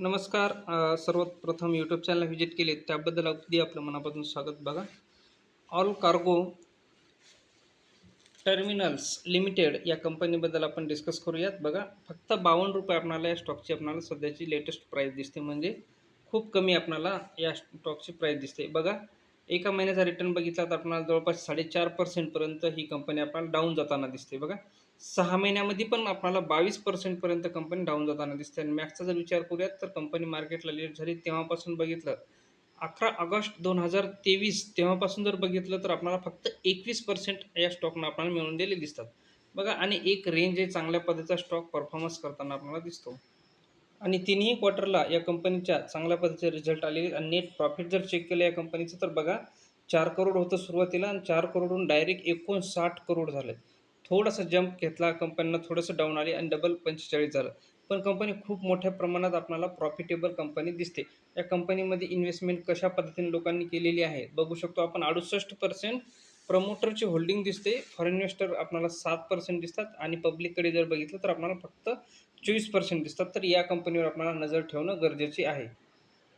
नमस्कार सर्वप्रथम YouTube channel visit केले त्याबद्दल अगदी आपलं मनापासून स्वागत बघा. ऑल कार्गो टर्मिनल्स लिमिटेड या कंपनीबद्दल आपण डिस्कस करूयात बघा. फक्त बावन्न रुपये आपणाला या स्टॉकची आपणाला सध्याची लेटेस्ट प्राईस दिसते. म्हणजे खूप कमी आपणाला या स्टॉकची प्राईस दिसते. बघा एका महिन्याचा रिटर्न बघितला तर आपल्याला जवळपास साडेचार पर्सेंटपर्यंत ही कंपनी आपल्याला डाऊन जाताना दिसते. बघा सहा महिन्यामध्ये पण आपल्याला बावीस पर्सेंटपर्यंत कंपनी डाऊन जाताना दिसते आणि मॅक्सचा जर विचार करूयात तर कंपनी मार्केटला लेट झाली तेव्हापासून बघितलं. अकरा ऑगस्ट दोन हजार तेवीस तेव्हापासून जर बघितलं तर आपल्याला फक्त एकवीस पर्सेंट या स्टॉकनं आपल्याला मिळून दिले दिसतात. बघा आणि एक रेंज आहे चांगल्या पद्धतीचा स्टॉक परफॉर्मन्स करताना आपल्याला दिसतो. आणि तिन्ही क्वार्टरला या कंपनीच्या चांगल्या पद्धतीचे रिझल्ट आलेले आणि नेट प्रॉफिट जर चेक केलं या कंपनीचं तर बघा चार करोड होतं सुरुवातीला आणि चार करोडहून डायरेक्ट एकोणसाठ करोड झाले थोडासा जंप घेतला कंपनीनं थोडंसं डाऊन आली आणि डबल पंचेचाळीस झालं. पण कंपनी खूप मोठ्या प्रमाणात आपल्याला प्रॉफिटेबल कंपनी दिसते. या कंपनीमध्ये इन्व्हेस्टमेंट कशा पद्धतीने लोकांनी केलेली आहे बघू शकतो आपण. अडुसष्ट पर्सेंट प्रमोटरची होल्डिंग दिसते. फॉरेन इन्व्हेस्टर आपल्याला सात पर्सेंट दिसतात आणि पब्लिककडे जर बघितलं तर आपल्याला फक्त चोवीस पर्सेंट दिसतात. तर या कंपनीवर आपल्याला नजर ठेवणं गरजेचे आहे.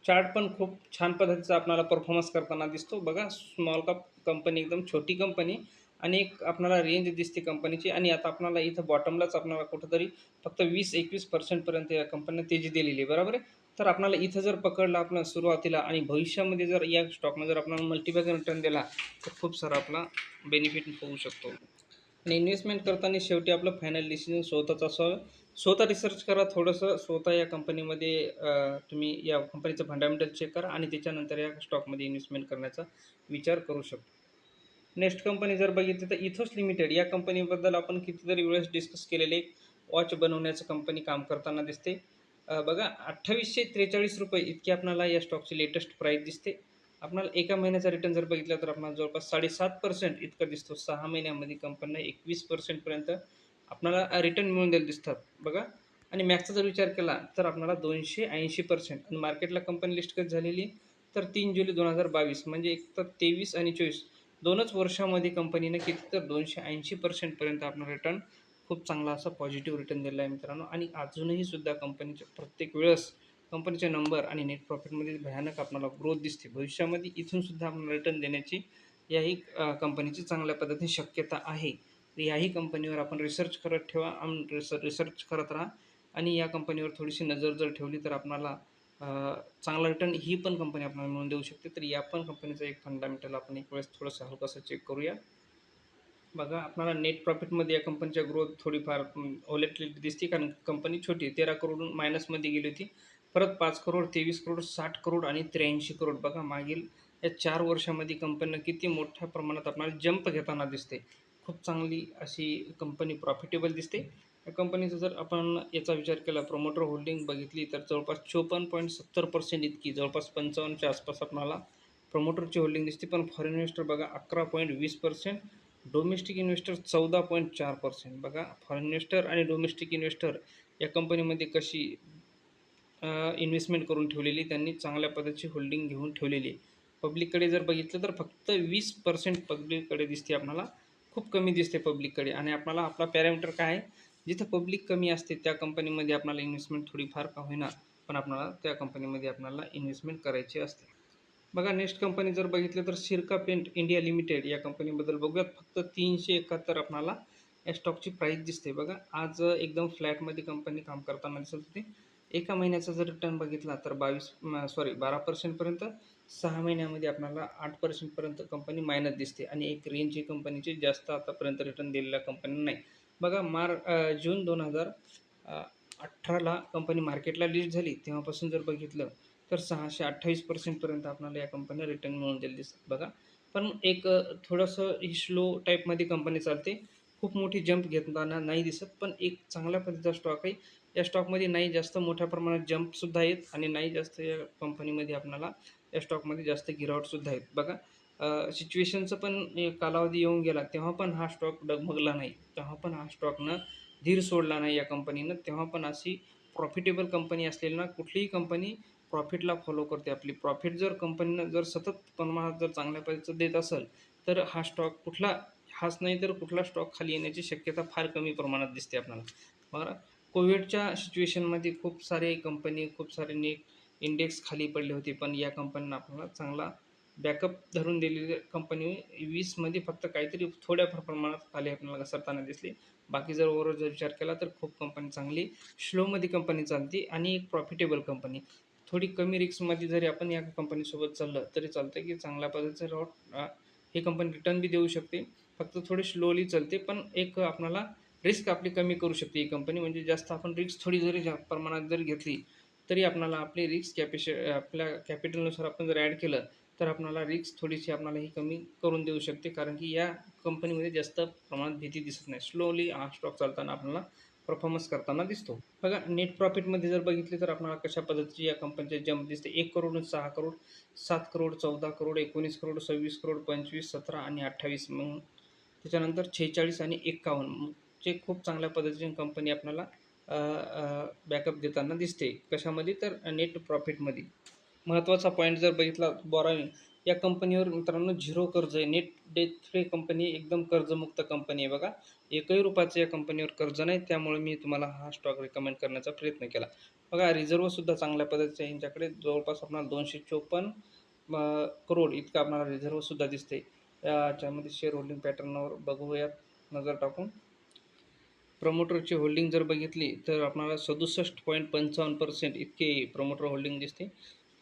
चार्ट पण खूप छान पद्धतीचा आपल्याला परफॉर्मन्स करताना दिसतो. बघा स्मॉल कप कंपनी एकदम छोटी कंपनी आणि एक आपल्याला रेंज दिसते कंपनीची आणि आता आपल्याला इथं बॉटमलाच आपल्याला कुठंतरी फक्त वीस एकवीस पर्सेंटपर्यंत या कंपनीनं तेजी दिलेली आहे. बरोबर आहे? तर आपल्याला इथं जर पकडलं आपण सुरुवातीला आणि भविष्यामध्ये जर या स्टॉकनं जर आपल्याला मल्टीबॅग रिटर्न दिला तर खूप सारा आपला बेनिफिट होऊ शकतो. आणि इन्व्हेस्टमेंट करताना शेवटी आपलं फायनल डिसिजन स्वतःच असावं. स्वतः रिसर्च करा थोडंसं स्वतः या कंपनीमध्ये तुम्ही या कंपनीचं फंडामेंटल चेक करा आणि त्याच्यानंतर या स्टॉकमध्ये इन्व्हेस्टमेंट करण्याचा विचार करू शकतो. नेक्स्ट कंपनी जर बघितली तर इथोस लिमिटेड या कंपनीबद्दल आपण कितीतरी वेळेस डिस्कस केलेले. वॉच बनवण्याचं कंपनी काम करताना दिसते. बघा अठ्ठावीसशे त्रेचाळीस रुपये इतकी आपल्याला या स्टॉकची लेटेस्ट प्राईस दिसते. आपल्याला एका महिन्याचा रिटर्न जर बघितला तर आपल्याला जवळपास साडेसात पर्सेंट इतका दिसतो. सहा महिन्यामध्ये कंपनीला एकवीस पर्सेंटपर्यंत आपल्याला रिटर्न मिळून द्यायला दिसतात. बघा आणि मॅक्सचा जर विचार केला तर आपल्याला दोनशे ऐंशी पर्सेंट आणि मार्केटला कंपनी लिस्ट झालेली तर तीन जुलै दोन हजार बावीस म्हणजे एक तर तेवीस आणि चोवीस दोनच वर्षामध्ये कंपनीनं किती तर दोनशे ऐंशी पर्सेंटपर्यंत आपलं रिटर्न खूप चांगला असा पॉझिटिव्ह रिटर्न दिला आहे मित्रांनो. आणि अजूनही सुद्धा कंपनीच्या प्रत्येक वेळेस कंपनीचे नंबर आणि नेट प्रॉफिटमध्ये भयानक आपल्याला ग्रोथ दिसते. भविष्यामध्ये इथून सुद्धा आपल्याला रिटर्न देण्याची याही कंपनीची चांगल्या पद्धतीने शक्यता आहे. याही कंपनीवर आपण रिसर्च करत ठेवा. आम रिसर्च करत राहा. आणि या कंपनीवर थोडीशी नजर जर ठेवली तर आपणाला चांगला रिटर्न ही पण कंपनी आपल्याला मिळून देऊ शकते. तर या पण कंपनीचं एक फंडामेंटल आपण एक वेळेस थोडंसं हलकंसं चेक करूया. बघा आपल्याला नेट प्रॉफिटमध्ये या कंपनीच्या ग्रोथ थोडीफार ओलेटलेली दिसते. कारण कंपनी छोटी तेरा करोड मायनसमध्ये गेली होती. परत पाच करोड तेवीस करोड साठ करोड आणि त्र्याऐंशी करोड. बघा मागील या चार वर्षामध्ये कंपनीनं किती मोठ्या प्रमाणात आपल्याला जंप घेताना दिसते. खूप चांगली अशी कंपनी प्रॉफिटेबल दिसते. या कंपनीचा जर आपण याचा विचार केला प्रोमोटर होल्डिंग बघितली तर जवळपास चोपन्न पॉईंट सत्तर पर्सेंट इतकी जवळपास पंचावन्नच्या आसपास आपणाला प्रमोटरची होल्डिंग दिसते. पण फॉरेन इन्व्हेस्टर बघा अकरा पॉईंट वीस पर्सेंट डोमेस्टिक इन्व्हेस्टर चौदा पॉईंट चार पर्सेंट बघा फॉरेन इन्व्हेस्टर आणि डोमेस्टिक इन्व्हेस्टर या कंपनीमध्ये कशी इन्व्हेस्टमेंट करून ठेवलेली त्यांनी चांगल्या पद्धतीची होल्डिंग घेऊन ठेवलेली आहे. पब्लिककडे जर बघितलं तर फक्त वीस पर्सेंट पब्लिककडे दिसते आपल्याला खूप कमी दिसते पब्लिककडे आणि आपल्याला आपला पॅरामीटर काय आहे? जिथं पब्लिक कमी असते त्या कंपनीमध्ये आपल्याला इन्व्हेस्टमेंट थोडीफार का होईना पण आपणाला त्या कंपनीमध्ये आपल्याला इन्व्हेस्टमेंट करायची असते. बघा नेक्स्ट कंपनी जर बघितलं तर शिरका पेंट इंडिया लिमिटेड या कंपनीबद्दल बघूयात. फक्त तीनशे एकाहत्तर आपणाला या स्टॉकची प्राईस दिसते. बघा आज एकदम फ्लॅटमध्ये कंपनी काम करताना दिसत होती. एका महिन्याचा जर रिटर्न बघितला तर बावीस सॉरी बारा पर्सेंटपर्यंत सहा महिन्यामध्ये आपल्याला आठ पर्सेंटपर्यंत कंपनी मायनस दिसते. आणि एक रेंज ही कंपनीची जास्त आतापर्यंत रिटर्न दिलेल्या कंपनी नाही. बघा मार जून दोन हजार अठराला कंपनी मार्केटला लिस्ट झाली. तेव्हापासून जर बघितलं तर सहाशे अठ्ठावीस पर्सेंटपर्यंत आपल्याला या कंपनीला रिटर्न मिळून दिले दिसतात बघा. पण एक थोडंसं ही स्लो टाईपमध्ये कंपनी चालते. खूप मोठी जंप घेताना नाही दिसत पण एक चांगल्या पद्धतीचा स्टॉक आहे. या स्टॉकमध्ये नाही जास्त मोठ्या प्रमाणात जंपसुद्धा आहेत आणि नाही जास्त या कंपनीमध्ये आपल्याला या स्टॉकमध्ये जास्त गिरावटसुद्धा आहेत बघा. सिच्युएशनचं पण कालावधी येऊन गेला तेव्हा पण हा स्टॉक डगमगला नाही. तेव्हा पण हा स्टॉकनं धीर सोडला नाही या कंपनीनं तेव्हा पण अशी प्रॉफिटेबल कंपनी असलेली ना कुठलीही कंपनी प्रॉफिटला फॉलो करते आपली. प्रॉफिट जर कंपनीनं जर सतत प्रमाणात जर चांगल्या पद्धतीचं देत असेल तर हा स्टॉक कुठला हाच नाही तर कुठला स्टॉक खाली येण्याची शक्यता फार कमी प्रमाणात दिसते आपल्याला. बरं कोविडच्या सिच्युएशनमध्ये खूप सारे कंपनी खूप सारे ने इंडेक्स खाली पडले होते पण या कंपनीनं आपल्याला चांगला बॅकअप धरून दिलेली कंपनी वीसमध्ये फक्त काहीतरी थोड्याफार प्रमाणात खाली आपल्याला घसरताना दिसली. बाकी जर ओव्हरऑल जर विचार केला तर खूप कंपनी चांगली स्लोमध्ये कंपनी चालते आणि एक प्रॉफिटेबल कंपनी थोडी कमी रिस्कमध्ये जरी आपण या कंपनीसोबत चाललं तरी चालतं की चांगल्या पद्धतीचं रॉट ही कंपनी रिटर्न बी देऊ शकते. फक्त थोडी स्लोली चालते पण एक आपल्याला रिस्क आपली कमी करू शकते ही कंपनी म्हणजे जास्त आपण रिस्क थोडी जरी जा प्रमाणात जर घेतली तरी आपणाला आपली रिस्क कॅपिश आपल्या कॅपिटलनुसार आपण जर ॲड केलं तर आपल्याला रिस्क थोडीशी आपल्याला ही कमी करून देऊ शकते. कारण की या कंपनीमध्ये जास्त प्रमाणात भीती दिसत नाही. स्लोली हा स्टॉक चालताना आपल्याला परफॉर्मन्स करताना दिसतो. बघा नेट प्रॉफिटमध्ये जर बघितले तर आपल्याला कशा पद्धतीची या कंपनीचे जंप दिसते? एक करोड सहा करोड सात करोड चौदा करोड एकोणीस करोड सव्वीस करोड पंचवीस सतरा आणि अठ्ठावीस. मग त्याच्यानंतर छेचाळीस आणि एक्कावन्न. जे खूप चांगल्या पद्धतीने कंपनी आपल्याला बॅकअप देताना दिसते. कशामध्ये? तर नेट प्रॉफिटमध्ये महत्त्वाचा पॉईंट जर बघितला बॉराविंग या कंपनीवर मित्रांनो झिरो कर्ज आहे. नेट डेट फ्री कंपनी एकदम कर्जमुक्त कंपनी आहे बघा. एकही रुपयाचं या कंपनीवर कर्ज नाही. त्यामुळे मी तुम्हाला हा स्टॉक रेकमेंड करण्याचा प्रयत्न केला. बघा रिझर्वसुद्धा चांगल्या पद्धतीचे आहे यांच्याकडे. जवळपास आपणाला दोनशे चोपन्न करोड इतका आपणाला रिझर्वसुद्धा दिसते याच्यामध्ये शेअर होल्डिंग पॅटर्नवर बघूयात. नजर टाकून. प्रमोटरची होल्डिंग जर बघितली तर आपणाला सदुसष्ट पॉईंट पंचावन्न पर्सेंट इतके प्रमोटर होल्डिंग दिसते.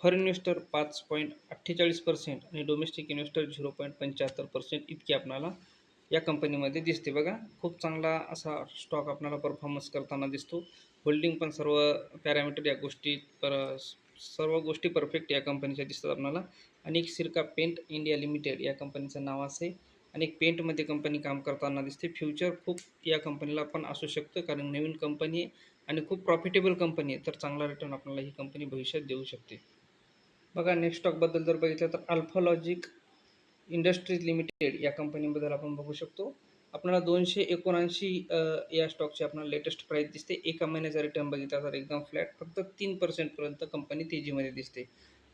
फॉरेन इन्व्हेस्टर पाच पॉईंट अठ्ठेचाळीस पर्सेंट आणि डोमेस्टिक इन्व्हेस्टर झिरो पॉईंट पंच्याहत्तर पर्सेंट इतकी आपल्याला या कंपनीमध्ये दिसते. बघा खूप चांगला असा स्टॉक आपल्याला परफॉर्मन्स करताना दिसतो. होल्डिंग पण सर्व पॅरामीटर या गोष्टी पर सर्व गोष्टी परफेक्ट या कंपनीच्या दिसतात आपल्याला आणि एक सिरका पेंट इंडिया लिमिटेड या कंपनीचं नाव असे. आणि एक पेंटमध्ये कंपनी काम करताना दिसते. फ्युचर खूप या कंपनीला पण असू शकतं कारण नवीन कंपनी आहे आणि खूप प्रॉफिटेबल कंपनी आहे. तर चांगला रिटर्न आपल्याला ही कंपनी भविष्यात देऊ शकते. बघा नेक्स्ट स्टॉकबद्दल जर बघितलं तर अल्फालॉजिक इंडस्ट्रीज लिमिटेड या कंपनीबद्दल आपण बघू शकतो. आपल्याला दोनशे एकोणऐंशी या स्टॉकची आपल्याला लेटेस्ट प्राईस दिसते. एका महिन्याचा रिटर्न बघितला तर एकदम फ्लॅट फक्त तीन पर्सेंटपर्यंत कंपनी तेजीमध्ये दिसते.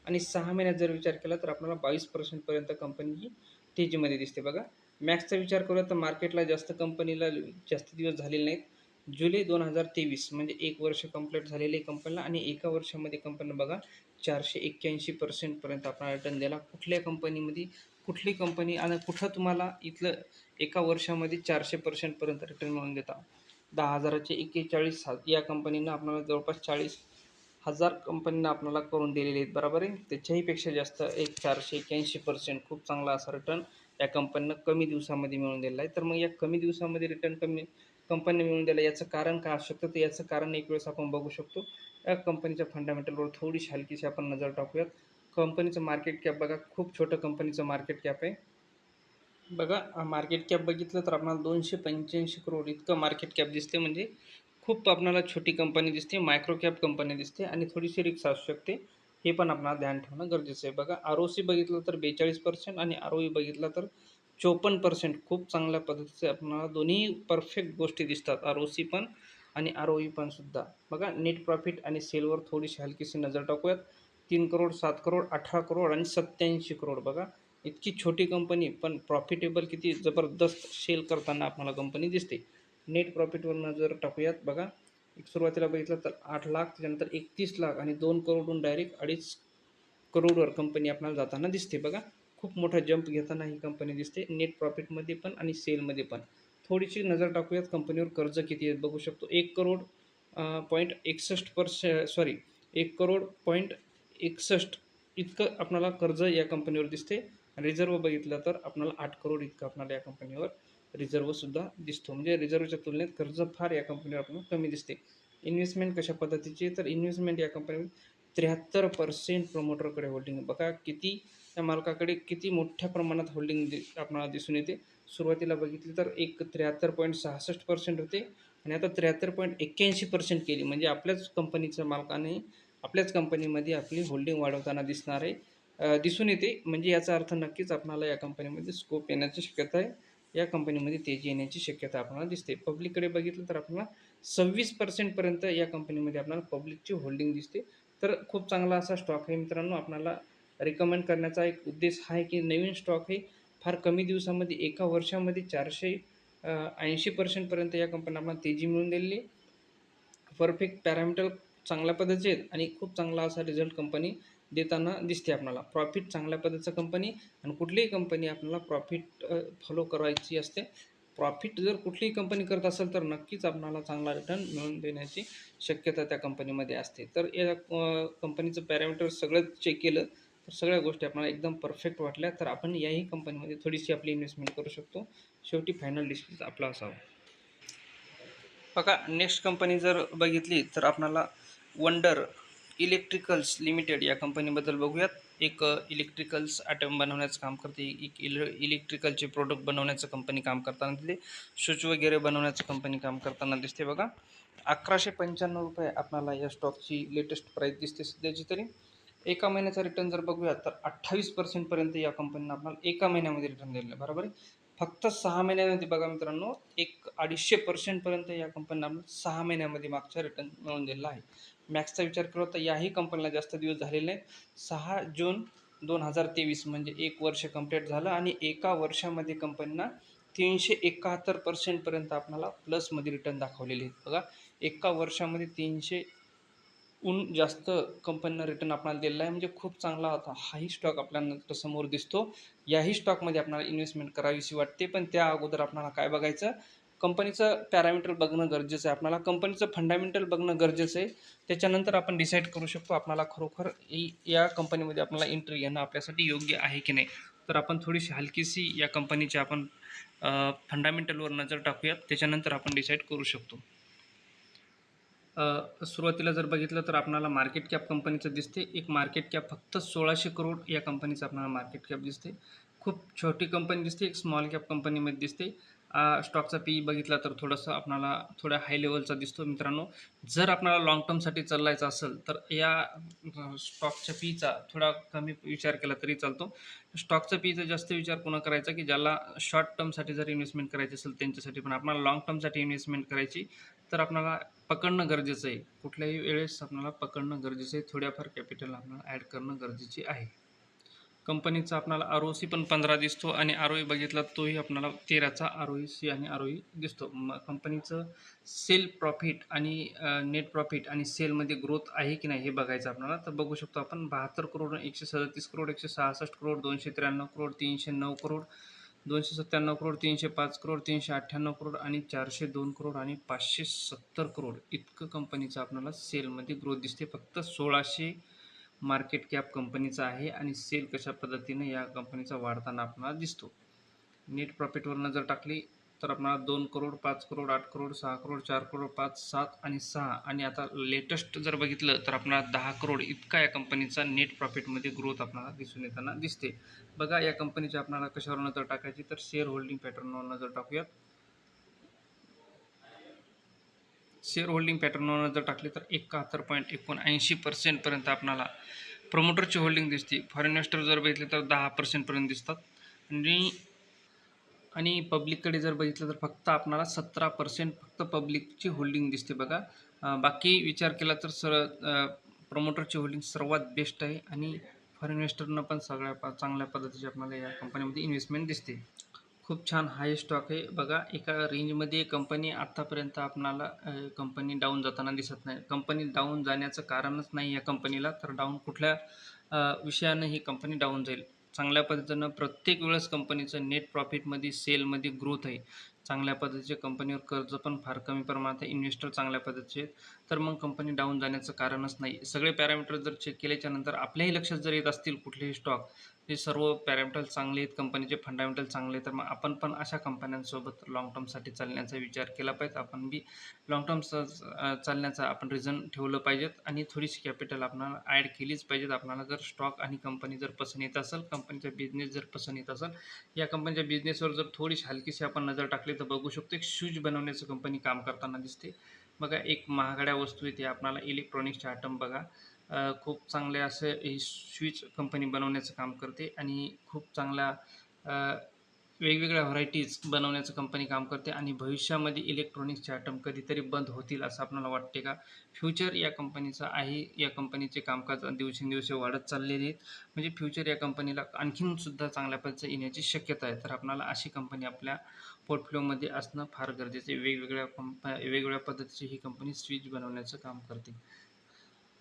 आणि सहा महिन्यात जर विचार केला तर आपल्याला बावीस पर्सेंटपर्यंत कंपनी ही तेजीमध्ये दिसते बघा. मॅक्सचा विचार करूया तर मार्केटला जास्त कंपनीला जास्त दिवस झालेले नाहीत. जुलै दोन हजार तेवीस म्हणजे एक वर्ष कंप्लीट झालेली कंपनीला आणि एका वर्षामध्ये कंपनी बघा चारशे एक्क्याऐंशी पर्सेंटपर्यंत आपण रिटर्न दिला कुठल्या कंपनीमध्ये कुठली कंपनी आणि कुठं तुम्हाला इथलं एका वर्षामध्ये चारशे पर्सेंटपर्यंत रिटर्न मिळून देता. दहा हजाराचे एक्केचाळीस हा या कंपनीनं आपल्याला जवळपास चाळीस हजार कंपनीनं आपल्याला करून दिलेले आहेत. बरोबर आहे? त्याच्याहीपेक्षा जास्त एक चारशे एक्क्याऐंशी पर्सेंट खूप चांगला असा रिटर्न या कंपनीनं कमी दिवसामध्ये मिळून दिलेला आहे. तर मग या कमी दिवसामध्ये रिटर्न कमी कंपनीने मिळून दिला याचं कारण काय असू शकतं? तर याचं कारण एक वेळेस आपण बघू शकतो. या कंपनीच्या फंडामेंटलवर थोडीशी हलकीशी आपण नजर टाकूयात. कंपनीचं मार्केट कॅप बघा खूप छोटं कंपनीचं मार्केट कॅप आहे. बघा मार्केट कॅप बघितलं तर आपल्याला दोनशे पंच्याऐंशी करोड इतकं मार्केट कॅप दिसते. म्हणजे खूप आपल्याला छोटी कंपनी दिसते मायक्रो कॅप कंपनी दिसते आणि थोडीशी रिक्स असू शकते. हे पण आपल्याला ध्यान ठेवणं गरजेचं आहे. बघा आर ओ सी बघितलं तर बेचाळीस पर्सेंट आणि आर ओ ई बघितलं तर चोपन्न पर्सेंट खूप चांगल्या पद्धतीचे आपल्याला दोन्ही परफेक्ट गोष्टी दिसतात. आर ओ सी पण आणि आर ओ ई पण सुद्धा. बघा नेट प्रॉफिट आणि सेलवर थोडीशी हलकीशी नजर टाकूयात. तीन करोड सात करोड अठरा करोड आणि सत्त्याऐंशी करोड बघा इतकी छोटी कंपनी पण प्रॉफिटेबल किती जबरदस्त सेल करताना आपल्याला कंपनी दिसते. नेट प्रॉफिटवर नजर टाकूयात. बघा एक सुरुवातीला बघितलं तर आठ लाख त्याच्यानंतर एकतीस लाख आणि दोन करोडहून डायरेक्ट अडीच करोडवर कंपनी आपल्याला जाताना दिसते. बघा खूप मोठा जंप घेताना ही कंपनी दिसते. नेट प्रॉफिटमध्ये पण आणि सेलमध्ये पण. थोडीशी नजर टाकूयात कंपनीवर कर्ज किती आहेत बघू शकतो. एक करोड पॉईंट एकसष्ट पर्से सॉरी एक करोड पॉईंट एकसष्ट इतकं आपणाला कर्ज या कंपनीवर दिसते. रिझर्व बघितलं तर आपल्याला आठ करोड इतकं आपणाला या कंपनीवर रिझर्वसुद्धा दिसतो. म्हणजे रिझर्वच्या तुलनेत कर्ज फार या कंपनीवर आपल्याला कमी दिसते. इन्व्हेस्टमेंट कशा पद्धतीची तर इन्व्हेस्टमेंट या कंपनीवर त्र्याहत्तर पर्सेंट प्रमोटरकडे होल्डिंग बघा किती त्या मालकाकडे किती मोठ्या प्रमाणात होल्डिंग दि आपल्याला दिसून येते. सुरुवातीला बघितली तर एक त्र्याहत्तर पॉईंट सहासष्ट पर्सेंट होते. आणि आता त्र्याहत्तर पॉईंट एक्क्याऐंशी पर्सेंट केली. म्हणजे आपल्याच कंपनीच्या मालकाने आपल्याच कंपनीमध्ये आपली होल्डिंग वाढवताना दिसणार आहे. दिसून येते. म्हणजे याचा अर्थ नक्कीच आपणाला या कंपनीमध्ये स्कोप येण्याची शक्यता आहे. या कंपनीमध्ये तेजी येण्याची शक्यता आपल्याला दिसते. पब्लिककडे बघितलं तर आपल्याला सव्वीस पर्सेंटपर्यंत या कंपनीमध्ये आपल्याला पब्लिकची होल्डिंग दिसते. तर खूप चांगला असा स्टॉक आहे मित्रांनो. आपणाला रिकमेंड करण्याचा एक उद्देश हा आहे की नवीन स्टॉक हे फार कमी दिवसामध्ये एका वर्षामध्ये चारशे ऐंशी पर्सेंटपर्यंत या कंपनी आपल्याला तेजी मिळून दिलेली परफेक्ट पॅरामीटर चांगल्या पद्धतीचे आहेत आणि खूप चांगला असा रिझल्ट कंपनी देताना दिसते आपल्याला. प्रॉफिट चांगल्या पद्धतीचं कंपनी आणि कुठलीही कंपनी आपल्याला प्रॉफिट फॉलो करायची असते. प्रॉफिट जर कुठलीही कंपनी करत असेल तर नक्कीच आपणाला चांगला रिटर्न मिळवून देण्याची शक्यता त्या कंपनीमध्ये असते. तर या कंपनीचं पॅरामीटर सगळं चेक केलं तर सगळ्या गोष्टी आपल्याला एकदम परफेक्ट वाटल्या. तर आपण याही कंपनीमध्ये थोडीशी आपली इन्व्हेस्टमेंट करू शकतो. शेवटी फायनल डिसिजन आपला असावा. बघा नेक्स्ट कंपनी जर बघितली तर आपणाला वंडर इलेक्ट्रिकल्स लिमिटेड या कंपनीबद्दल बघूयात. एक इलेक्ट्रिकल्स आयटम बनवण्याचं काम करते. एक इले इलेक्ट्रिकलचे प्रोडक्ट बनवण्याचं कंपनी काम करताना दिसते. स्विच वगैरे बनवण्याचं कंपनी काम करताना दिसते बघा. अकराशे पंच्याण्णव रुपये आपणाला या स्टॉकची लेटेस्ट प्राईस दिसते सध्याची तरी. एका महिन्याचा रिटर्न जर बघूया तर अठ्ठावीस पर्सेंटपर्यंत या कंपनीनं आपल्याला एका महिन्यामध्ये रिटर्न दिलेलं आहे. बरोबर आहे? फक्त सहा महिन्यामध्ये बघा मित्रांनो एक अडीचशे पर्सेंटपर्यंत या कंपनीनं आपल्याला सहा महिन्यामध्ये मागच्या रिटर्न मिळवून दिलेला आहे. मॅक्सचा विचार केला तर याही कंपनीला जास्त दिवस झालेले आहे सहा जून दोन हजार तेवीस म्हणजे एक वर्ष कंप्लीट झालं आणि एका वर्षामध्ये कंपनीनं तीनशे एकाहत्तर पर्सेंटपर्यंत आपल्याला प्लसमध्ये रिटर्न दाखवलेले आहेत. बघा एका वर्षामध्ये तीनशे ऊन जास्त कंपनीनं रिटर्न आपल्याला दिलेला आहे. म्हणजे खूप चांगला होता. हाही स्टॉक आपल्याला समोर दिसतो. याही स्टॉकमध्ये आपल्याला इन्व्हेस्टमेंट करावीशी वाटते. पण त्या अगोदर आपल्याला काय बघायचं? कंपनीचं पॅरामीटर बघणं गरजेचं आहे. आपल्याला कंपनीचं फंडामेंटल बघणं गरजेचं आहे. त्याच्यानंतर आपण डिसाईड करू शकतो आपल्याला खरोखर या कंपनीमध्ये आपल्याला एंट्री घेणं आपल्यासाठी योग्य आहे की नाही. तर आपण थोडीशी हलकीशी या कंपनीची आपण फंडामेंटलवर नजर टाकूयात. त्याच्यानंतर आपण डिसाईड करू शकतो. सुरुवातीला जर बघितलं तर आपल्याला मार्केट कॅप कंपनीचं दिसते. एक मार्केट कॅप फक्त सोळाशे करोड या कंपनीचं आपल्याला मार्केट कॅप दिसते. खूप छोटी कंपनी दिसते एक स्मॉल कॅप कंपनीमध्ये दिसते. स्टॉकचा पी बघितला तर थोडंसं आपणाला थोड्या हाय लेवलचा दिसतो मित्रांनो. जर आपल्याला लॉंग टर्मसाठी चाललायचं असेल तर या स्टॉकच्या पीचा थोडा कमी विचार केला तरी चालतो. स्टॉकचा पीचा जास्त विचार पुन्हा करायचा की ज्याला शॉर्ट टर्मसाठी जर इन्व्हेस्टमेंट करायची असेल त्यांच्यासाठी पण आपणाला लॉंग टर्मसाठी इन्व्हेस्टमेंट करायची तर आपणाला पकडणं गरजेचं आहे. कुठल्याही वेळेस आपणाला पकडणं गरजेचं आहे. थोड्याफार कॅपिटल आपल्याला ॲड करणं गरजेचे आहे. कंपनीचा आपणाला आर ओ सी पण पंधरा दिसतो आणि आर ओ ई बघितला तोही आपणाला तेराचा आर ओ ई सी आणि आर ओ ई दिसतो. मग कंपनीचं सेल प्रॉफिट आणि नेट प्रॉफिट आणि सेलमध्ये ग्रोथ आहे की नाही हे बघायचं आपल्याला तर बघू शकतो आपण. बहात्तर करोड एकशे सदतीस करोड एकशे सहासष्ट करोड दोनशे त्र्याण्णव करोड तीनशे नऊ करोड दोनशे सत्त्याण्णव करोड तीनशे पाच करोड तीनशे अठ्ठ्याण्णव करोड आणि चारशे दोन करोड आणि पाचशे सत्तर करोड इतकं कंपनीचं आपल्याला सेलमध्ये ग्रोथ दिसते. फक्त सोळाशे मार्केट कॅप कंपनीचा आहे आणि सेल कशा पद्धतीने या कंपनीचा वाढताना आपणाला दिसतो. नेट प्रॉफिटवर जर टाकली तर आपणाला दोन करोड पाच करोड आठ करोड सहा करोड चार करोड पाच सात आणि सहा. आणि आता लेटेस्ट जर बघितलं तर आपणाला दहा करोड इतका या कंपनीचा नेट प्रॉफिटमध्ये ग्रोथ आपल्याला दिसून येताना दिसते. बघा या कंपनीच्या आपणाला कशावर नजर टाकायची तर शेअर होल्डिंग पॅटर्नवर नजर टाकूयात शेअर होल्डिंग पॅटर्नवर जर टाकले तर एकाहत्तर पॉईंट एकोणऐंशी पर्सेंटपर्यंत आपणाला प्रमोटरची होल्डिंग दिसते. फॉरेन इन्व्हेस्टर जर बघितले तर दहा पर्सेंटपर्यंत दिसतात. आणि आणि पब्लिककडे जर बघितलं तर फक्त आपणाला सतरा पर्सेंट फक्त पब्लिकची होल्डिंग दिसते बघा. बाकी विचार केला तर सर प्रमोटरची होल्डिंग सर्वात बेस्ट आहे. आणि फॉरेन इन्व्हेस्टरनं पण सगळ्या चांगल्या पद्धतीची आपल्याला या कंपनीमध्ये इन्व्हेस्टमेंट दिसते. खूप छान हाय स्टॉक आहे. बघा एका रेंजमध्ये कंपनी आत्तापर्यंत आपणाला कंपनी डाऊन जाताना दिसत नाही. कंपनी डाऊन जाण्याचं कारणच नाही या कंपनीला तर डाऊन कुठल्या विषयानं ही कंपनी डाऊन जाईल? चांगल्या पद्धतीनं प्रत्येक वेळेस कंपनीचं नेट प्रॉफिटमध्ये सेलमध्ये ग्रोथ आहे. चांगल्या पद्धतीचे कंपनीवर कर्ज पण फार कमी प्रमाणात आहे. इन्व्हेस्टर चांगल्या पद्धतीचे आहेत. तर मग कंपनी डाऊन जाण्याचं कारणच नाही. सगळे पॅरामीटर जर चेक केल्याच्यानंतर आपल्याही लक्षात जर येत असतील कुठलेही स्टॉक हे सर्व पॅरामीटर चांगले आहेत कंपनीचे फंडामेंटल चांगले आहेत तर मग आपण पण अशा कंपन्यांसोबत लाँग टर्मसाठी चालण्याचा विचार केला पाहिजे. आपण बी लाँग टर्म चालण्याचा आपण रिझन ठेवलं पाहिजेत आणि थोडीशी कॅपिटल आपल्याला ॲड केलीच पाहिजेत. आपल्याला जर स्टॉक आणि कंपनी जर पसंत येत असेल कंपनीचा बिझनेस जर पसंत येत असेल या कंपनीच्या बिझनेसवर जर थोडीशी हलकीशी आपण नजर टाकली तर बघू शकतो एक शूज बनवण्याचं कंपनी काम करताना दिसते. बघा एक महागड्या वस्तू येते आपल्याला इलेक्ट्रॉनिक्सचे आयटम बघा. खूप चांगले असं ही स्विच कंपनी बनवण्याचं काम करते आणि खूप चांगल्या वेगवेगळ्या व्हरायटीज बनवण्याचं कंपनी काम करते आणि भविष्यामध्ये इलेक्ट्रॉनिक्सचे आयटम कधीतरी बंद होतील असं आपल्याला वाटते का? फ्युचर या कंपनीचं आहे या कंपनीचे कामकाज दिवसेंदिवस वाढत चाललेले आहेत. म्हणजे फ्युचर या कंपनीला आणखीनसुद्धा चांगल्या पद्धतीचं येण्याची शक्यता आहे. तर आपल्याला अशी कंपनी आपल्या पोर्टफोलिओमध्ये असणं फार गरजेचं आहे. वेगवेगळ्या कंप वेगवेगळ्या पद्धतीची ही कंपनी स्विच बनवण्याचं काम करते.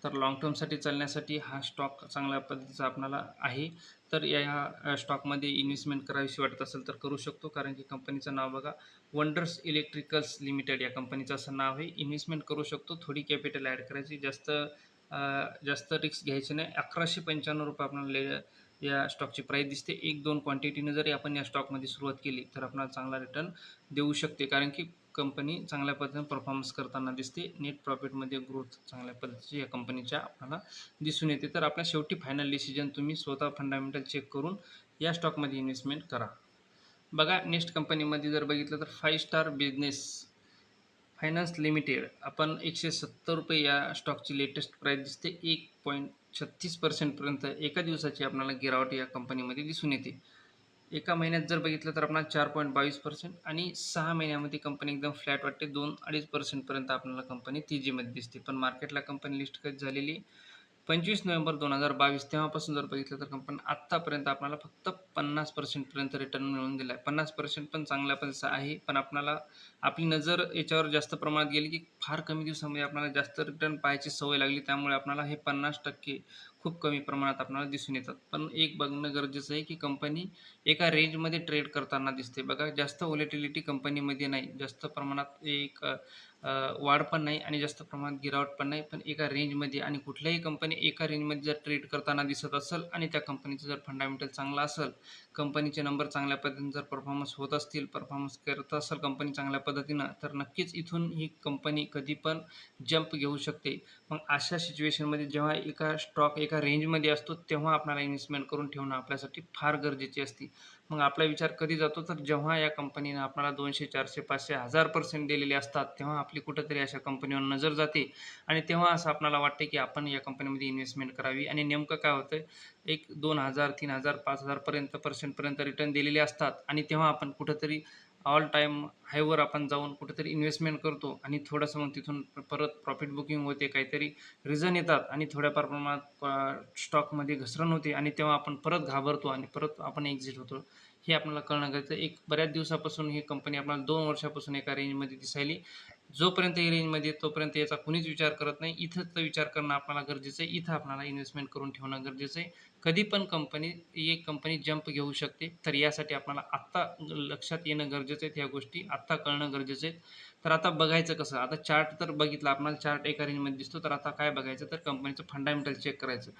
तर लाँग टर्मसाठी चालण्यासाठी हा स्टॉक चांगल्या पद्धतीचा आपणाला आहे. तर या स्टॉकमध्ये इन्व्हेस्टमेंट करावीशी वाटत असेल तर करू शकतो. कारण की कंपनीचं नाव बघा वंडर्स इलेक्ट्रिकल्स लिमिटेड या कंपनीचं असं नाव आहे. इन्व्हेस्टमेंट करू शकतो. थोडी कॅपिटल ॲड करायची. जास्त जास्त रिस्क घ्यायचे नाही. अकराशे पंच्याण्णव रुपये आपल्याला ले- या स्टॉकची प्राईस दिसते. एक दोन क्वांटिटीने जरी आपण या स्टॉकमध्ये सुरुवात केली तर आपल्याला चांगला रिटर्न देऊ शकते. कारण की कंपनी चांगल्या पद्धतीने परफॉर्मन्स करताना दिसते. नेट प्रॉफिटमध्ये ग्रोथ चांगल्या पद्धतीची या कंपनीच्या आपल्याला दिसून येते. तर आपल्या शेवटी फायनल डिसिजन तुम्ही स्वतः फंडामेंटल चेक करून या स्टॉकमध्ये इन्व्हेस्टमेंट करा. बघा नेक्स्ट कंपनीमध्ये जर बघितलं तर five star business finance limited आपण एकशे सत्तर रुपये या स्टॉकची लेटेस्ट प्राईस दिसते. एक पॉईंट छत्तीस पर्सेंटपर्यंत एका दिवसाची आपल्याला गिरावट या कंपनीमध्ये दिसून येते. एका महिन्यात जर बघितलं तर आपल्याला चार पॉईंट बावीस पर्सेंट आणि सहा महिन्यामध्ये कंपनी एकदम फ्लॅट वाटते. दोन अडीच पर्सेंटपर्यंत आपल्याला कंपनी तेजीमध्ये दिसते. पण मार्केटला कंपनी लिस्ट कधी झालेली? पंचवीस नोव्हेंबर दोन हजार बावीस. तेव्हापासून जर बघितलं तर कंपनी आत्तापर्यंत आपल्याला फक्त पन्नास पर्सेंटपर्यंत रिटर्न मिळवून दिला आहे पन्नास पर्सेंट पण चांगल्या पैसा आहे पण आपल्याला आपली नजर याच्यावर जास्त प्रमाणात गेली की फार कमी दिवसामध्ये आपल्याला जास्त रिटर्न पाहायची सवय लागली. त्यामुळे आपल्याला हे पन्नास टक्के खूप कमी प्रमाणात आपल्याला दिसून येतात. पण एक बघणं गरजेचं आहे की कंपनी एका रेंजमध्ये ट्रेड करताना दिसते. बघा जास्त ओलेटिलिटी कंपनीमध्ये नाही. जास्त प्रमाणात एक वाढ पण नाही आणि जास्त प्रमाणात गिरावट पण नाही. पण एका रेंजमध्ये आणि कुठल्याही कंपनी एका रेंजमध्ये जर ट्रेड करताना दिसत असेल आणि त्या कंपनीचं जर फंडामेंटल चांगला असेल कंपनीचे नंबर चांगल्या पद्धतीने जर परफॉर्मन्स होत असतील परफॉर्मन्स करत असेल कंपनी चांगल्या पद्धतीनं तर नक्कीच इथून ही कंपनी कधी पण जंप घेऊ शकते. मग अशा सिच्युएशनमध्ये जेव्हा एका स्टॉक एका रेंजमध्ये असतो तेव्हा आपल्याला इन्व्हेस्टमेंट करून ठेवणं आपल्यासाठी फार गरजेची असते. मग आपला विचार कधी जातो? तर जेव्हा या कंपनीनं आपल्याला दोनशे चारशे पाचशे हजार पर्सेंट दिलेले असतात तेव्हा आपली कुठंतरी अशा कंपनीवर नजर जाते. आणि तेव्हा असं आपल्याला वाटते की आपण या कंपनीमध्ये इन्व्हेस्टमेंट करावी. आणि नेमकं काय होतं एक दोन हजार तीन हजार पाच हजारपर्यंत पर्सेंटपर्यंत रिटर्न दिलेले असतात. आणि तेव्हा आपण कुठंतरी ऑल टाईम हायवर आपण जाऊन कुठेतरी इन्व्हेस्टमेंट करतो आणि थोडंसं मग तिथून परत प्रॉफिट बुकिंग होते काहीतरी रिझन येतात आणि थोड्याफार प्रमाणात स्टॉकमध्ये घसरण होते आणि तेव्हा आपण परत घाबरतो आणि परत आपण एक्झिट होतो. हे आपल्याला कळणं गरजेचं आहे. एक बऱ्याच दिवसापासून ही कंपनी आपल्याला दोन वर्षापासून एका रेंजमध्ये दिसायली. जोपर्यंत ही रेंजमध्ये तोपर्यंत याचा कुणीच विचार करत नाही. इथंच विचार करणं आपल्याला गरजेचं आहे. इथं आपल्याला इन्व्हेस्टमेंट करून ठेवणं गरजेचं आहे. कधी पण कंपनी एक कंपनी जंप घेऊ शकते. तर यासाठी आपल्याला आत्ता लक्षात येणं गरजेचं आहे ह्या गोष्टी. आत्ता कळणं गरजेचं आहे तर आता बघायचं कसं? आता चार्ट तर बघितला आपल्याला चार्ट एका रेंजमध्ये दिसतो. तर आता काय बघायचं? तर कंपनीचं फंडामेंटल चेक करायचं.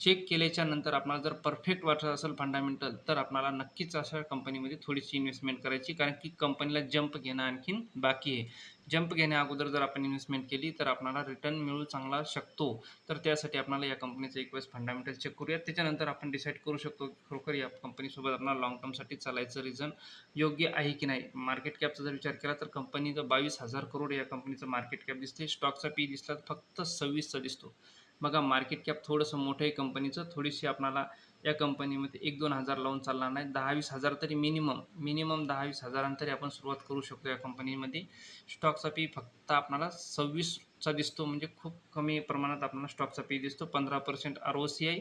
चेक केल्याच्यानंतर आपल्याला जर परफेक्ट वाटत असेल फंडामेंटल तर आपल्याला नक्कीच अशा कंपनीमध्ये थोडीशी इन्व्हेस्टमेंट करायची. कारण की कंपनीला जंप घेणं आणखीन बाकी आहे. जंप घेण्या अगोदर जर आपण इन्व्हेस्टमेंट केली तर आपल्याला रिटर्न मिळू चांगला शकतो. तर त्यासाठी आपल्याला या कंपनीचं एक वेळेस फंडामेंटल चेक करूयात त्याच्यानंतर आपण डिसाईड करू शकतो खरोखर या कंपनीसोबत आपल्याला लॉंग टर्मसाठी चालायचं रिझन योग्य आहे की नाही? मार्केट कॅपचा जर विचार केला तर कंपनीचं बावीस हजार करोड या कंपनीचं मार्केट कॅप दिसते स्टॉकचा पी दिसला तर फक्त सव्वीसचा दिसतो. बघा मार्केट कॅप थोडंसं मोठं आहे कंपनीचं थोडीशी आपणाला या कंपनीमध्ये एक दोन हजार लावून चालणार नाही. दहा वीस हजार तरी मिनिमम मिनिमम दहा वीस हजारांतरी आपण सुरुवात करू शकतो या कंपनीमध्ये. स्टॉकचा पी फक्त आपणाला सव्वीसचा दिसतो म्हणजे खूप कमी प्रमाणात आपल्याला स्टॉकचा पी दिसतो. पंधरा पर्सेंट आर ओ सी आहे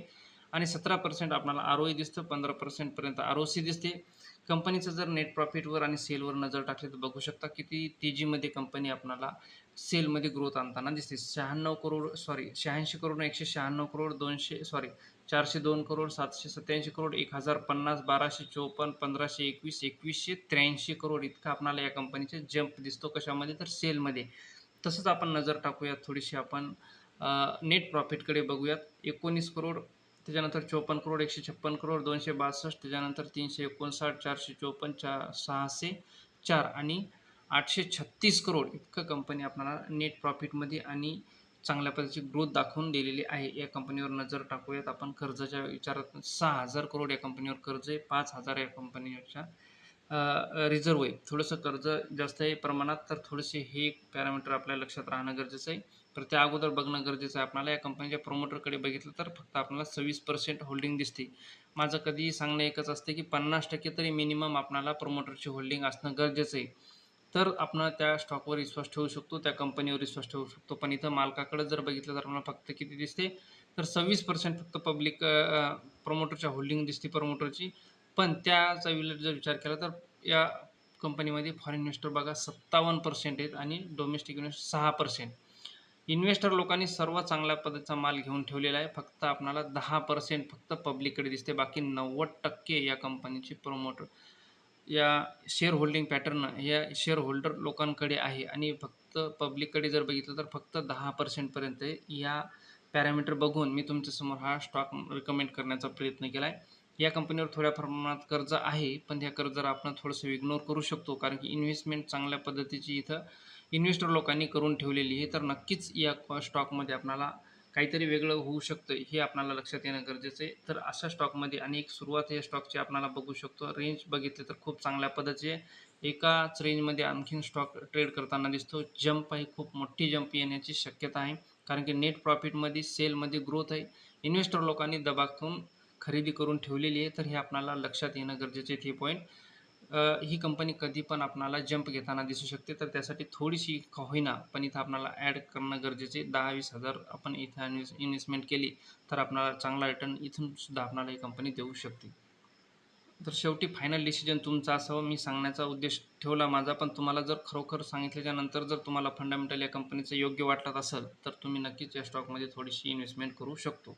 आणि सतरा पर्सेंट आपल्याला आर ओ दिसतो. पंधरा पर्सेंटपर्यंत आर ओ सी दिसते. कंपनीचं जर नेट प्रॉफिटवर आणि सेलवर नजर टाकली तर बघू शकता किती तेजीमध्ये कंपनी आपणाला सेलमध्ये ग्रोथ आणताना दिसते. शहाण्णव करोड सॉरी शहाऐंशी करोड एकशे शहाण्णव करोड दोनशे सॉरी चारशे दोन करोड सातशे सत्याऐंशी करोड एक हजार पन्नास बाराशे चोपन्न पंधराशे एकवीस एकवीसशे त्र्याऐंशी करोड इतका आपणाला या कंपनीचे जंप दिसतो कशामध्ये? तर सेलमध्ये. तसंच आपण नजर टाकूयात थोडीशी आपण. नेट प्रॉफिटकडे बघूयात. एकोणीस करोड त्याच्यानंतर चोपन्न करोड एकशे छप्पन करोड दोनशे बासष्ट त्याच्यानंतर तीनशे एकोणसाठ चारशे चोपन्न चार सहाशे चार आणि आठशे छत्तीस करोड इतकं कंपनी आपल्याला नेट प्रॉफिटमध्ये आणि चांगल्या पद्धतीची ग्रोथ दाखवून दिलेली आहे. या कंपनीवर नजर टाकूयात. आपण कर्जाच्या विचारात सहा हजार करोड या कंपनीवर कर्ज आहे. पाच हजार या कंपनीच्या रिझर्व आहे. थोडंसं कर्ज जास्त आहे प्रमाणात तर थोडेसे हे पॅरामीटर आपल्या लक्षात राहणं गरजेचं आहे. तर त्या अगोदर बघणं गरजेचं आहे आपल्याला. या कंपनीच्या प्रोमोटरकडे बघितलं तर फक्त आपल्याला सव्वीस पर्सेंट होल्डिंग दिसते. माझं कधीही सांगणं एकच असते की पन्नास टक्के तरी मिनिमम आपल्याला प्रमोटरची होल्डिंग असणं गरजेचं आहे. तर आपण त्या स्टॉकवर विश्वास ठेवू शकतो त्या कंपनीवर विश्वास ठेवू शकतो. पण इथं मालकाकडे जर बघितलं तर आपल्याला फक्त किती दिसते? तर सव्वीस पर्सेंट फक्त पब्लिक प्रमोटरच्या होल्डिंग दिसते प्रमोटरची पण त्याचा विल जर विचार केला तर या कंपनीमध्ये फॉरेन इन्व्हेस्टर बघा सत्तावन्न पर्सेंट आहेत आणि डोमेस्टिक इन्व्हेस्टर सहा पर्सेंट इन्व्हेस्टर लोकांनी सर्व चांगल्या पद्धतीचा माल घेऊन ठेवलेला आहे. फक्त आपणाला दहा पर्सेंट फक्त पब्लिककडे दिसते. बाकी नव्वद टक्के या कंपनीची प्रमोटर या शेअर होल्डिंग पॅटर्न या शेअर होल्डर लोकांकडे आहे आणि फक्त पब्लिककडे जर बघितलं तर फक्त दहा पर्सेंटपर्यंत या पॅरामीटर बघून मी तुमच्यासमोर हा स्टॉक रिकमेंड करण्याचा प्रयत्न केला आहे या कंपनीवर थोड्या प्रमाणात कर्ज आहे पण ह्या कर्जाला आपण थोडंसं इग्नोर करू शकतो कारण की इन्व्हेस्टमेंट चांगल्या पद्धतीची इथं इन्व्हेस्टर लोकांनी करून ठेवलेली आहे तर नक्कीच या स्टॉकमध्ये आपणाला काहीतरी वेगळं होऊ शकतं हे आपल्याला लक्षात येणं गरजेचं आहे. तर अशा स्टॉकमध्ये आणि एक सुरुवात या स्टॉकची आपल्याला बघू शकतो. रेंज बघितले तर खूप चांगल्या पद्धतीचे एकाच रेंजमध्ये आणखीन स्टॉक ट्रेड करताना दिसतो. जंप आहे खूप मोठी जंप येण्याची शक्यता आहे. कारण की नेट प्रॉफिटमध्ये सेलमध्ये ग्रोथ आहे. इन्व्हेस्टर लोकांनी दबाखून खरेदी करून ठेवलेली आहे. तर हे आपल्याला लक्षात येणं गरजेचे आहे. हे पॉईंट ही कंपनी कधी पण आपणाला जंप घेताना दिसू शकते. तर त्यासाठी थोडीशी का होईना पण इथं आपणाला ॲड करणं गरजेचे. दहा वीस हजार आपण इथं इन्व्हेस इन्व्हेस्टमेंट केली तर आपणाला चांगला रिटर्न इथून सुद्धा आपणाला ही कंपनी देऊ शकते. तर शेवटी फायनल डिसिजन तुमचा असावं मी सांगण्याचा उद्देश ठेवला माझा. पण तुम्हाला जर खरोखर सांगितल्याच्या नंतर जर तुम्हाला फंडामेंटल या कंपनीचं योग्य वाटत असेल तर तुम्ही नक्कीच या स्टॉकमध्ये थोडीशी इन्व्हेस्टमेंट करू शकतो.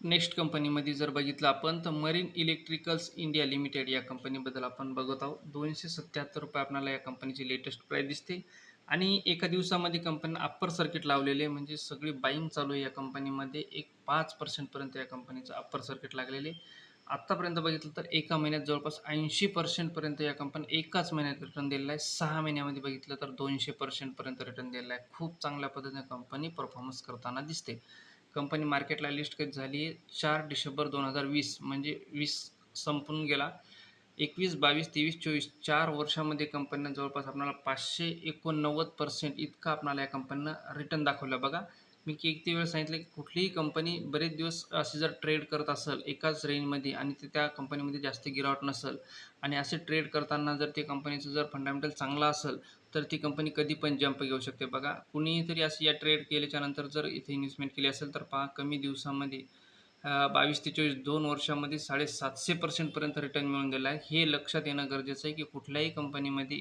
नेक्स्ट कंपनीमध्ये जर बघितलं आपण तर मरीन इलेक्ट्रिकल्स इंडिया लिमिटेड या कंपनीबद्दल आपण बघत आहोत. दोनशे सत्याहत्तर रुपये आपल्याला या कंपनीची लेटेस्ट प्राईस दिसते. आणि एका दिवसामध्ये कंपनीनं अप्पर सर्किट लावलेले म्हणजे सगळी बाईंग चालू आहे या कंपनीमध्ये एक पाच पर्सेंटपर्यंत या कंपनीचं अप्पर सर्किट लागलेले. आत्तापर्यंत बघितलं तर एका महिन्यात जवळपास ऐंशी पर्सेंटपर्यंत या कंपनी एकाच महिन्यात रिटर्न दिलेला आहे. सहा महिन्यामध्ये बघितलं तर दोनशे पर्सेंटपर्यंत रिटर्न दिलेला आहे. खूप चांगल्या पद्धतीने कंपनी परफॉर्मन्स करताना दिसते. कंपनी मार्केटला लिस्ट कधी झाली? आहे चार डिसेंबर दोन हजार वीस म्हणजे वीस संपून गेला. एकवीस बावीस तेवीस चोवीस चार वर्षामध्ये कंपनीनं जवळपास आपल्याला पाचशे एकोणनव्वद पर्सेंट इतका आपल्याला या कंपनीनं रिटर्न दाखवलं. बघा मी किती वेळ सांगितलं की कुठलीही कंपनी बरेच दिवस असे जर ट्रेड करत असेल एकाच रेंजमध्ये आणि ते त्या कंपनीमध्ये जास्त गिरावट नसेल आणि असे ट्रेड करताना जर ते कंपनीचं जर फंडामेंटल चांगला असेल तर ती कंपनी कधी पण जंप घेऊ शकते. बघा कुणीही तरी असं या ट्रेड केल्याच्यानंतर जर इथे इन्व्हेस्टमेंट केली असेल तर पहा कमी दिवसामध्ये बावीस ते चोवीस दोन वर्षामध्ये साडेसातशे पर्सेंटपर्यंत रिटर्न मिळून दिला आहे. हे लक्षात येणं गरजेचं आहे की कुठल्याही कंपनीमध्ये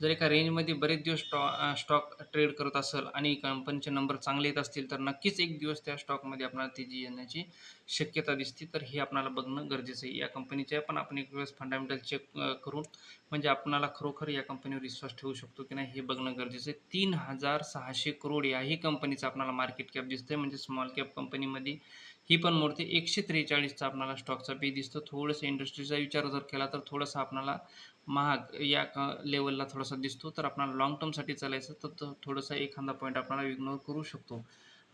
जर एका रेंजमध्ये बरेच दिवस स्टॉ स्टॉक ट्रेड करत असेल आणि कंपनीचे नंबर चांगले येत असतील तर नक्कीच एक दिवस त्या स्टॉकमध्ये आपल्याला तेजी येण्याची शक्यता दिसते तर हे आपणाला बघणं गरजेचं आहे. या कंपनीच्या पण आपण एक वेळेस फंडामेंटल चेक करून म्हणजे आपणाला खरोखर या कंपनीवर विश्वास ठेवू शकतो की नाही हे बघणं गरजेचं आहे. तीन हजार सहाशे करोड याही कंपनीचं आपल्याला मार्केट कॅप दिसतं आहे म्हणजे स्मॉल कॅप कंपनीमध्ये ही पण मूर्ती एकशे त्रेचाळीसचा आपल्याला स्टॉकचा पे दिसतो. थोडंसं इंडस्ट्रीचा विचार जर केला तर थोडंसं आपल्याला महाग या लेवलला थोडासा दिसतो तर आपणाला लाँग टर्मसाठी चालायचं तर तो थोडंसं एखादा पॉईंट आपल्याला इग्नोर करू शकतो.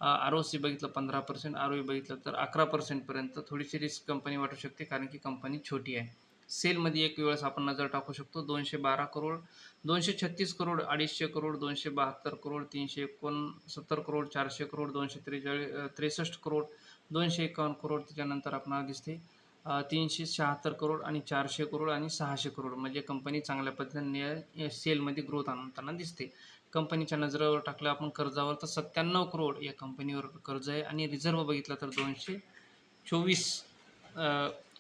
आर ओ सी बघितलं पंधरा पर्सेंट आर ओ बघितलं तर अकरा पर्सेंटपर्यंत थोडीशी रिस्क कंपनी वाटू शकते कारण की कंपनी छोटी आहे. सेलमध्ये एक वेळेस आपण नजर टाकू शकतो दोनशे बारा करोड दोनशे छत्तीस करोड अडीचशे करोड दोनशे बहात्तर करोड तीनशे एकोणसत्तर करोड चारशे करोड दोनशे त्रेचाळीस त्रेसष्ट करोड दोनशे एकावन्न करोड त्याच्यानंतर आपणाला दिसते. तीनशे शहात्तर करोड आणि चारशे करोड आणि सहाशे करोड. म्हणजे कंपनी चांगल्या पद्धतीने सेलमध्ये ग्रोथ आणताना दिसते. कंपनीच्या नजरेवर टाकलं आपण कर्जावर तर सत्त्याण्णव करोड या कंपनीवर कर्ज आहे. आणि रिझर्व बघितलं तर दोनशे चोवीस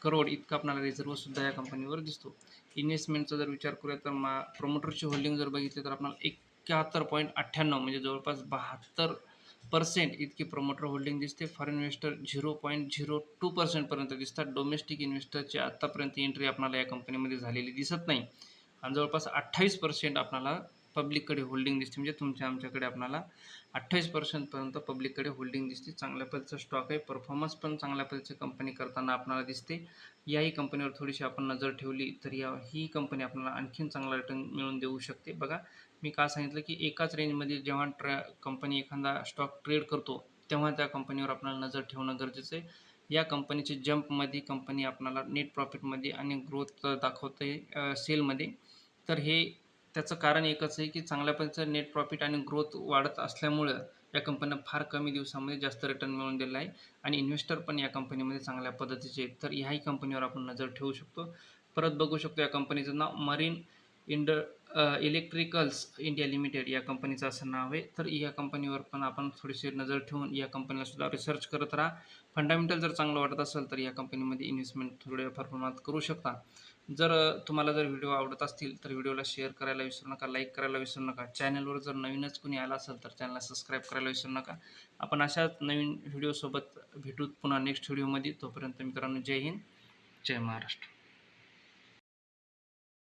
करोड इतका आपणाला रिझर्वसुद्धा या कंपनीवर दिसतो. इन्व्हेस्टमेंटचा जर विचार करूया तर मा प्रमोटरची होल्डिंग जर बघितली तर आपल्याला एक्क्याहत्तर पॉईंट अठ्ठ्याण्णव म्हणजे जवळपास बहात्तर पर्सेंट इतकी प्रमोटर होल्डिंग दिसते. Foreign investor zero point zero two पर्सेंटपर्यंत दिसतात. डोमेस्टिक इन्व्हेस्टरची आत्तापर्यंत एंट्री आपल्याला या कंपनीमध्ये झालेली दिसत नाही. आणि जवळपास अठ्ठावीस पर्सेंट आपणाला पब्लिककडे होल्डिंग दिसते. म्हणजे तुमच्या आमच्याकडे आपल्याला अठ्ठावीस पर्सेंटपर्यंत पब्लिककडे होल्डिंग दिसते. चांगल्या पद्धतीचा स्टॉक आहे. परफॉर्मन्स पण चांगल्या पद्धतीची कंपनी करताना आपल्याला दिसते. याही कंपनीवर थोडीशी आपण नजर ठेवली तर या ही कंपनी आपल्याला आणखीन चांगला रिटर्न मिळून देऊ शकते. बघा मी का सांगितलं की एकाच रेंजमध्ये जेव्हा ट्रॅ कंपनी एखादा स्टॉक ट्रेड करतो तेव्हा त्या कंपनीवर आपल्याला नजर ठेवणं गरजेचं आहे. या कंपनीचे जंपमध्ये कंपनी आपल्याला नेट प्रॉफिटमध्ये आणि ग्रोथ दाखवते सेलमध्ये तर हे त्याचं कारण एकच आहे की चांगल्या पद्धतीचं नेट प्रॉफिट आणि ग्रोथ वाढत असल्यामुळं या कंपनीनं फार कमी दिवसामध्ये जास्त रिटर्न मिळून दिला आहे आणि इन्व्हेस्टर पण या कंपनीमध्ये चांगल्या पद्धतीचे आहेत. तर ह्याही कंपनीवर आपण नजर ठेवू शकतो. परत बघू शकतो या कंपनीचं नाव मरीन इंड इलेक्ट्रिकल्स इंडिया लिमिटेड या कंपनीचं असं नाव आहे. तर या कंपनीवर पण आपण थोडीशी नजर ठेवून या कंपनीला सुद्धा रिसर्च करत राहा. फंडामेंटल जर चांगलं वाटत असेल तर या कंपनीमध्ये इन्व्हेस्टमेंट थोड्या प्रमाणात करू शकता. जर तुम्हाला जर व्हिडिओ आवडत असतील तर व्हिडिओला शेअर करायला विसरू नका लाईक करायला विसरू नका. चॅनलवर जर नवीनच कोणी आला असेल तर चॅनलला सबस्क्राईब करायला विसरू नका. आपण अशाच नवीन व्हिडिओसोबत भेटू पुन्हा नेक्स्ट व्हिडिओमध्ये तोपर्यंत मित्रांनो जय हिंद. जय महाराष्ट्र.